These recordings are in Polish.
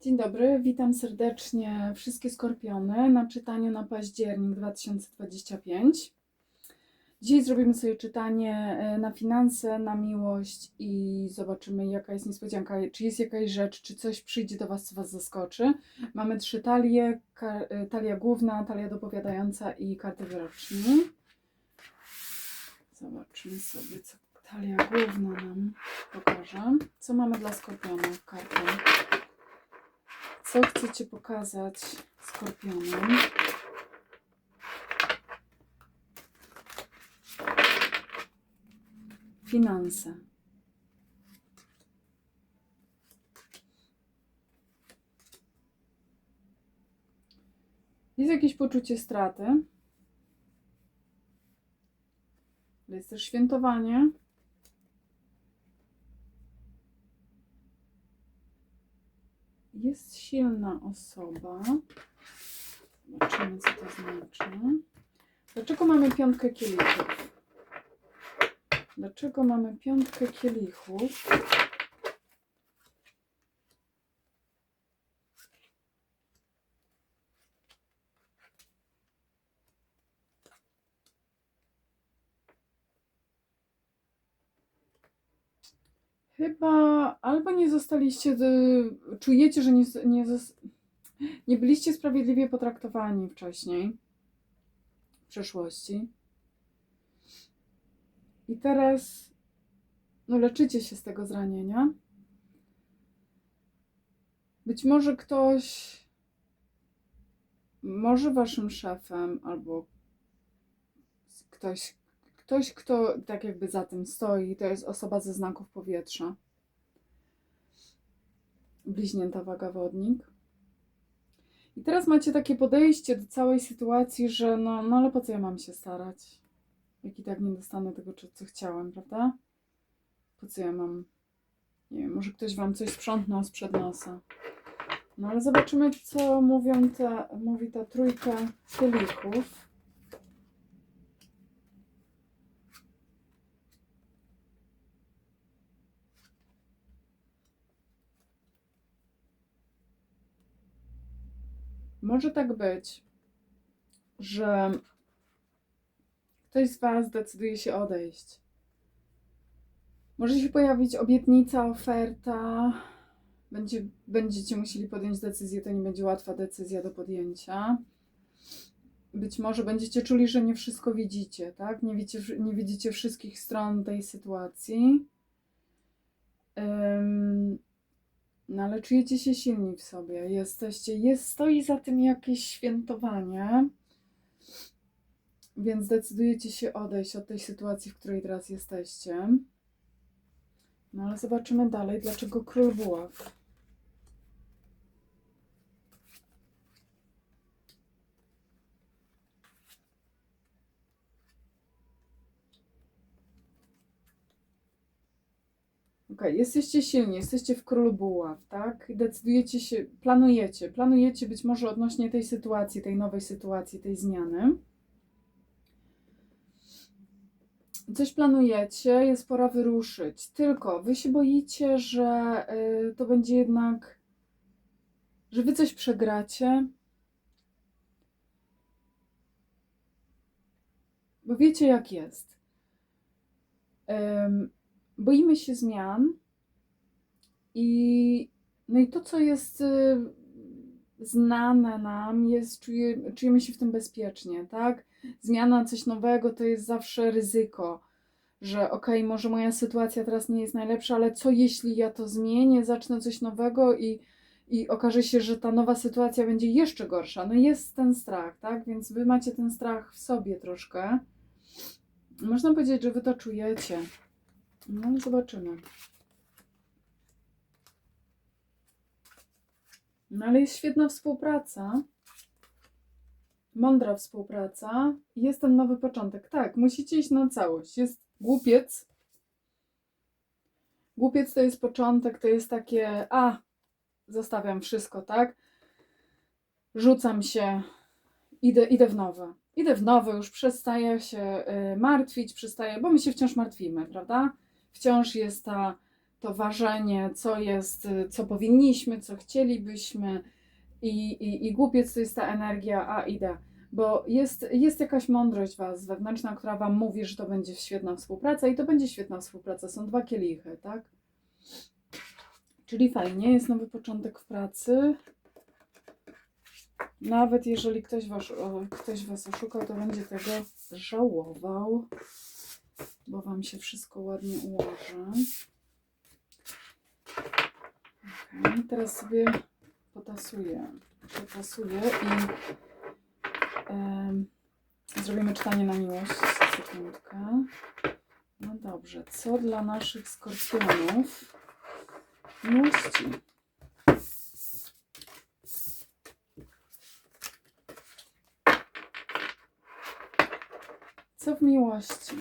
Dzień dobry, witam serdecznie wszystkie skorpiony na czytaniu na październik 2025. Dzisiaj zrobimy sobie czytanie e, na finanse, na miłość i zobaczymy, jaka jest niespodzianka, czy jest jakaś rzecz, czy coś przyjdzie do Was, co Was zaskoczy. Mamy trzy talie, e, talia główna, talia dopowiadająca i karty wyroczni. Zobaczymy sobie, co talia główna nam pokaże. Co mamy dla skorpionów kartą? Co chcecie pokazać skorpionom? Finanse. Jest jakieś poczucie straty. Jest też świętowanie. Silna osoba. Zobaczymy, co to znaczy. Dlaczego mamy piątkę kielichów? Dlaczego mamy piątkę kielichów? Chyba albo nie zostaliście, y, czujecie, że nie, nie, nie byliście sprawiedliwie potraktowani wcześniej, w przeszłości. I teraz no, leczycie się z tego zranienia. Być może ktoś, może waszym szefem, albo ktoś, ktoś, kto tak jakby za tym stoi, to jest osoba ze znaków powietrza. Bliźnięta waga wodnik. I teraz macie takie podejście do całej sytuacji, że no, no ale po co ja mam się starać? Jak i tak nie dostanę tego, co- chciałem, prawda? Po co ja mam. Nie wiem, może ktoś wam coś sprzątnął sprzed nosa. No ale zobaczymy, co mówią te, mówi ta trójka kielichów. Może tak być, że ktoś z Was decyduje się odejść. Może się pojawić obietnica, oferta. Będzie, będziecie musieli podjąć decyzję, to nie będzie łatwa decyzja do podjęcia. Być może będziecie czuli, że nie wszystko widzicie, tak? Nie widzicie, nie widzicie wszystkich stron tej sytuacji. Ym, no ale czujecie się silni w sobie. Jesteście, jest, stoi za tym jakieś świętowanie. Więc decydujecie się odejść od tej sytuacji, w której teraz jesteście. No ale zobaczymy dalej, dlaczego król buław. Jesteście silni, jesteście w królu buław, tak? Decydujecie się, planujecie, planujecie być może odnośnie tej sytuacji, tej nowej sytuacji, tej zmiany. Coś planujecie, jest pora wyruszyć. Tylko wy się boicie, że y, to będzie jednak, że wy coś przegracie. Bo wiecie, jak jest. Boimy się zmian i no i to, co jest y, znane nam, jest, czuje, czujemy się w tym bezpiecznie, tak? Zmiana, coś nowego to jest zawsze ryzyko, że okej, może moja sytuacja teraz nie jest najlepsza, ale co jeśli ja to zmienię, zacznę coś nowego i, i okaże się, że ta nowa sytuacja będzie jeszcze gorsza. No jest ten strach, tak? Więc wy macie ten strach w sobie troszkę. Można powiedzieć, że wy to czujecie. No zobaczymy. No ale jest świetna współpraca. Mądra współpraca. Jest ten nowy początek. Tak, musicie iść na całość. Jest głupiec. Głupiec to jest początek, to jest takie, a, zostawiam wszystko, tak? Rzucam się, idę, idę w nowe. Idę w nowe, już przestaję się y, martwić, przestaję, bo my się wciąż martwimy, prawda? Wciąż jest ta, to ważenie, co jest, y, co powinniśmy, co chcielibyśmy i, i, i głupiec to jest ta energia, a idę. Bo jest, jest jakaś mądrość Was wewnętrzna, która Wam mówi, że to będzie świetna współpraca i to będzie świetna współpraca. Są dwa kielichy, tak? Czyli fajnie, jest nowy początek w pracy. Nawet jeżeli ktoś was, ktoś was oszukał, to będzie tego żałował, bo Wam się wszystko ładnie ułoży. Okay, teraz sobie potasuję. Potasuję i zrobimy czytanie na miłość. Sekundkę. No dobrze, co dla naszych skorpionów miłości? Co w miłości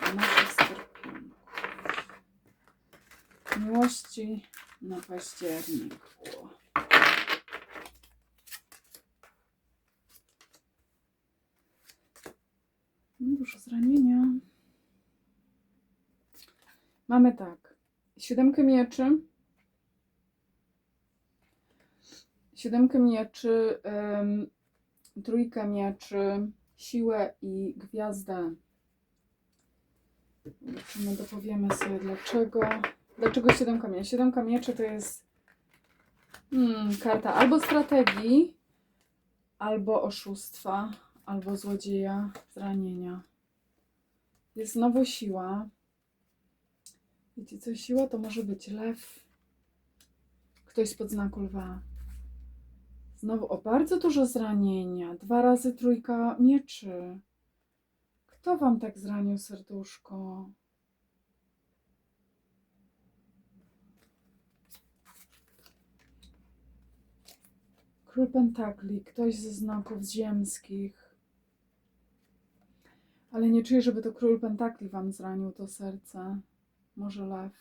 dla naszych skorpionów? Miłości na październik. O. No, Dużo zranienia. Mamy tak. Siódemkę mieczy. Siódemkę mieczy, ym, trójkę mieczy, siłę i gwiazdę. Zobaczymy, dopowiemy sobie dlaczego. Dlaczego siódemka mieczy? Siódemka mieczy to jest hmm, karta albo strategii, albo oszustwa, albo złodzieja, zranienia. Jest znowu siła. Wiecie co? Siła to może być lew. Ktoś spod znaku lwa. Znowu o bardzo dużo zranienia. Dwa razy trójka mieczy. Kto wam tak zranił serduszko? Król Pentakli, ktoś ze znaków ziemskich. Ale nie czuję, żeby to król Pentakli wam zranił to serce. Może lew.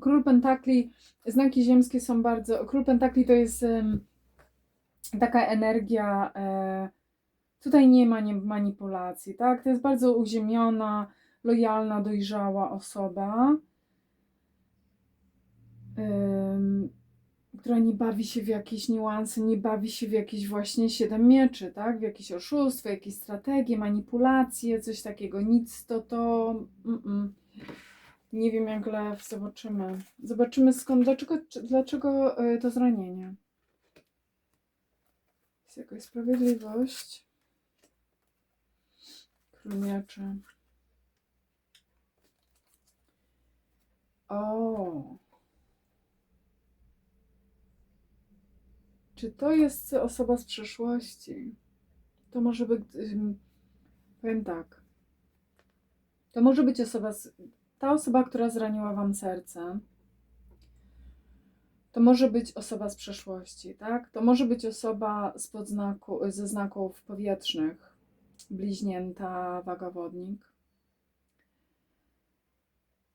Król Pentakli, znaki ziemskie są bardzo. Król Pentakli to jest em, taka energia. E, tutaj nie ma nie, manipulacji, tak? To jest bardzo uziemiona, lojalna, dojrzała osoba, która nie bawi się w jakieś niuanse, nie bawi się w jakieś właśnie siedem mieczy, tak? W jakieś oszustwo, jakieś strategie, manipulacje, coś takiego. Nic to to. Mm-mm. Nie wiem jak lew, zobaczymy. Zobaczymy skąd, dlaczego, dlaczego y, to zranienie. Jest jakaś sprawiedliwość. Król mieczy. O. Czy to jest osoba z przeszłości? To może być. Powiem tak. To może być osoba z, ta osoba, która zraniła wam serce, to może być osoba z przeszłości, tak? To może być osoba ze znaków powietrznych, bliźnięta, wagawodnik.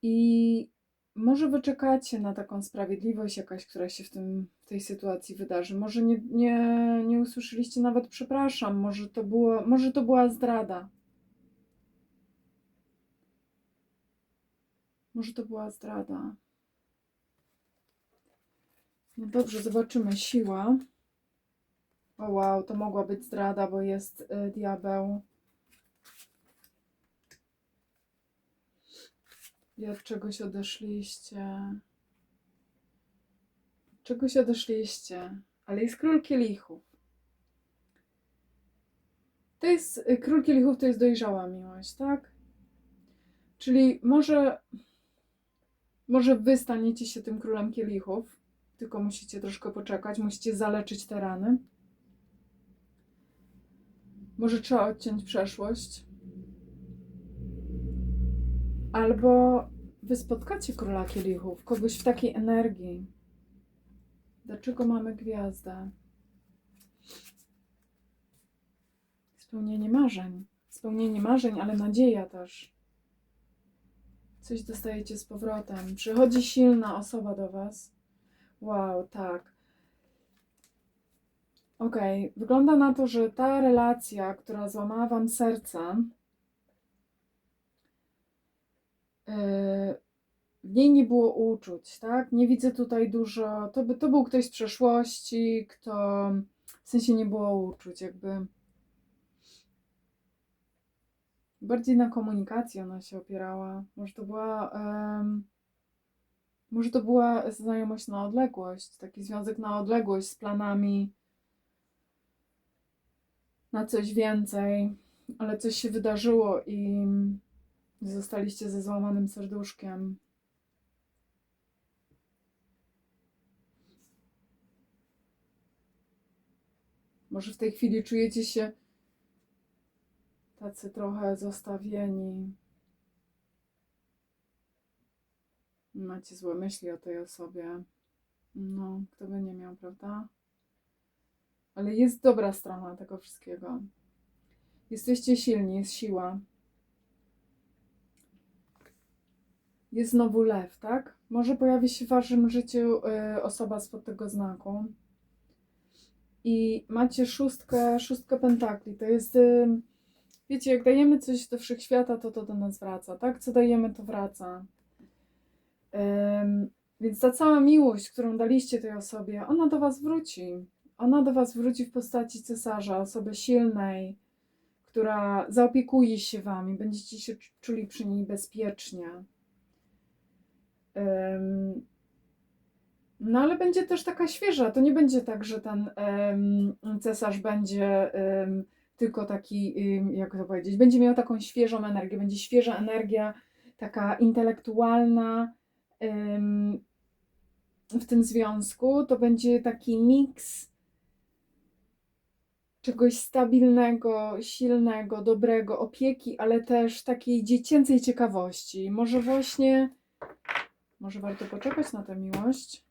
I może wy czekacie na taką sprawiedliwość jakaś, która się w, tym, w tej sytuacji wydarzy. Może nie, nie, nie usłyszeliście nawet przepraszam, może to, było, może to była zdrada. Może to była zdrada. No dobrze, zobaczymy. Siła. O wow, to mogła być zdrada, bo jest y, diabeł. I od czegoś odeszliście. Od czegoś odeszliście. Ale jest król kielichów. To jest, król kielichów to jest dojrzała miłość, tak? Czyli może, może wy staniecie się tym królem kielichów, tylko musicie troszkę poczekać, musicie zaleczyć te rany. Może trzeba odciąć przeszłość. Albo wy spotkacie króla kielichów, kogoś w takiej energii. Dlaczego mamy gwiazdę? Spełnienie marzeń. Spełnienie marzeń, ale nadzieja też. Coś dostajecie z powrotem. Przychodzi silna osoba do Was. Wow, tak. Okej, wygląda na to, że ta relacja, która złamała Wam serce, e, w niej nie było uczuć, tak? Nie widzę tutaj dużo. To, by, to był ktoś z przeszłości, kto w sensie nie było uczuć, jakby. Bardziej na komunikacji ona się opierała. Może to była. em, może to była znajomość na odległość, taki związek na odległość z planami na coś więcej, ale coś się wydarzyło i zostaliście ze złamanym serduszkiem. Może w tej chwili czujecie się tacy trochę zostawieni. Macie złe myśli o tej osobie. No, kto by nie miał, prawda? Ale jest dobra strona tego wszystkiego. Jesteście silni, jest siła. Jest znowu lew, tak? Może pojawi się w waszym życiu y, osoba spod tego znaku. I macie szóstkę, szóstkę pentakli. To jest, y, wiecie, jak dajemy coś do wszechświata, to to do nas wraca, tak? Co dajemy, to wraca. Więc ta cała miłość, którą daliście tej osobie, ona do was wróci. Ona do was wróci w postaci cesarza, osoby silnej, która zaopiekuje się wami, będziecie się czuli przy niej bezpiecznie. No ale będzie też taka świeża. To nie będzie tak, że ten cesarz będzie tylko taki, jak to powiedzieć, będzie miał taką świeżą energię, będzie świeża energia, taka intelektualna w tym związku. To będzie taki miks czegoś stabilnego, silnego, dobrego, opieki, ale też takiej dziecięcej ciekawości. Może właśnie, może warto poczekać na tę miłość.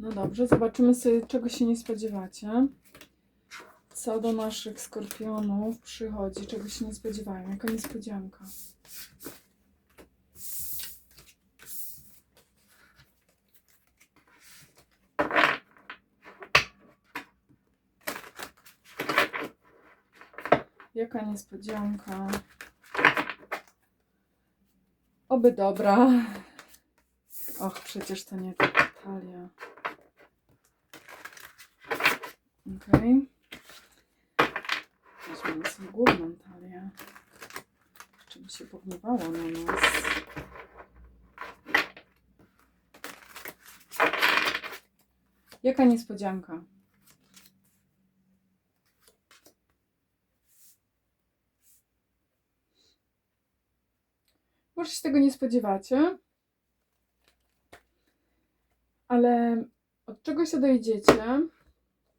No dobrze, zobaczymy sobie, czego się nie spodziewacie. Co do naszych skorpionów przychodzi, czego się nie spodziewają, jaka niespodzianka. Jaka niespodzianka. Oby dobra. Och, przecież to nie ta talia. Okej. Weźmiemy sobie główną talię. Żeby się pogniewało na nas. Jaka niespodzianka. Może się tego nie spodziewacie, ale od czego się dojdziecie,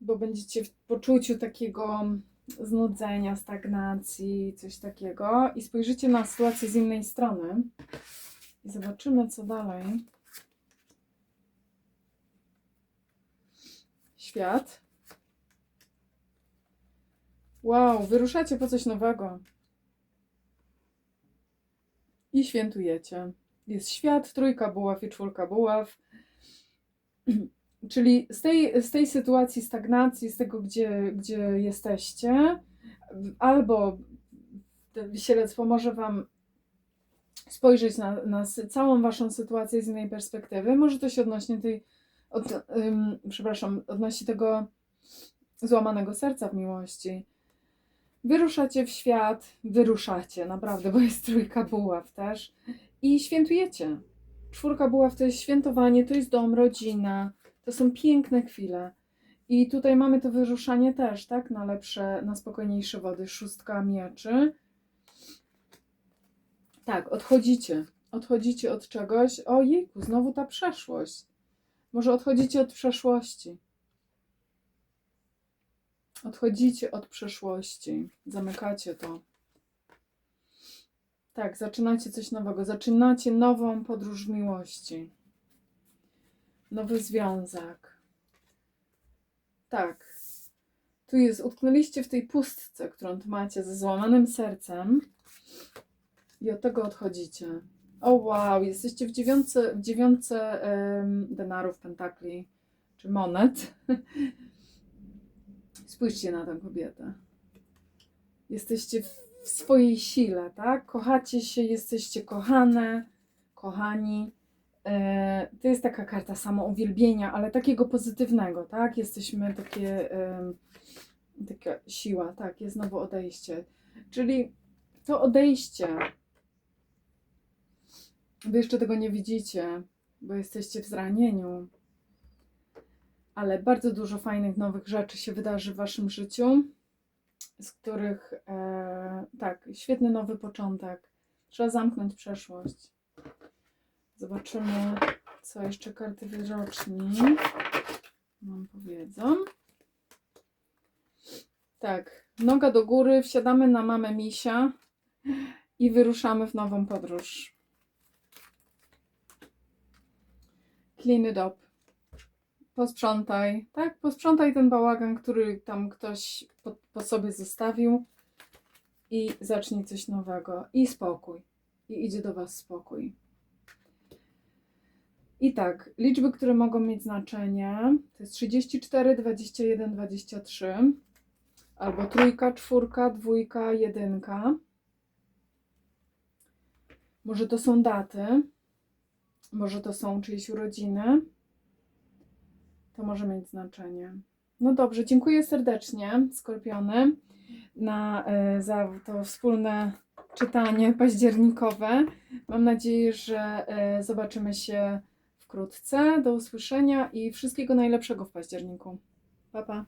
bo będziecie w poczuciu takiego znudzenia, stagnacji, coś takiego i spojrzycie na sytuację z innej strony i zobaczymy, co dalej. Świat. Wow, wyruszacie po coś nowego. I świętujecie. Jest świat, trójka buław i czwórka buław. Czyli z tej, z tej sytuacji stagnacji, z tego, gdzie, gdzie jesteście, albo wisielec pomoże Wam spojrzeć na, na całą Waszą sytuację z innej perspektywy. Może to się odnośnie tej, od, ym, przepraszam, odnosi tego złamanego serca w miłości. Wyruszacie w świat, wyruszacie, naprawdę, bo jest trójka buław też i świętujecie. Czwórka buław to jest świętowanie, to jest dom, rodzina, to są piękne chwile. I tutaj mamy to wyruszanie też, tak? Na lepsze, na spokojniejsze wody. Szóstka mieczy. Tak, odchodzicie. Odchodzicie od czegoś. O jejku, znowu ta przeszłość. Może odchodzicie od przeszłości. Odchodzicie od przeszłości. Zamykacie to. Tak, zaczynacie coś nowego. Zaczynacie nową podróż miłości. Nowy związek. Tak. Tu jest, utknęliście w tej pustce, którą tu macie ze złamanym sercem i od tego odchodzicie. O wow, jesteście w dziewiątce, w dziewiątce em, denarów, pentakli, czy monet. Spójrzcie na tę kobietę. Jesteście w swojej sile, tak? Kochacie się, jesteście kochane, kochani. E, To jest taka karta samouwielbienia, ale takiego pozytywnego, tak? Jesteśmy takie, taka siła, tak, jest znowu odejście. Czyli to odejście, wy jeszcze tego nie widzicie, bo jesteście w zranieniu, ale bardzo dużo fajnych nowych rzeczy się wydarzy w waszym życiu, z których, e, tak, świetny nowy początek. Trzeba zamknąć przeszłość. Zobaczymy, co jeszcze karty wyroczni nam powiedzą. Tak, noga do góry, wsiadamy na mamę misia i wyruszamy w nową podróż. Clean it up. Posprzątaj, tak? Posprzątaj ten bałagan, który tam ktoś po, po sobie zostawił i zacznij coś nowego. I spokój. I idzie do Was spokój. I tak, liczby, które mogą mieć znaczenie, to jest 34, 21, 23, albo trójka, czwórka, dwójka, jedynka. Może to są daty, może to są czyjeś urodziny. To może mieć znaczenie. No dobrze, dziękuję serdecznie, Skorpiony, na, e, za to wspólne czytanie październikowe. Mam nadzieję, że e, zobaczymy się wkrótce. Do usłyszenia i wszystkiego najlepszego w październiku. Pa, pa.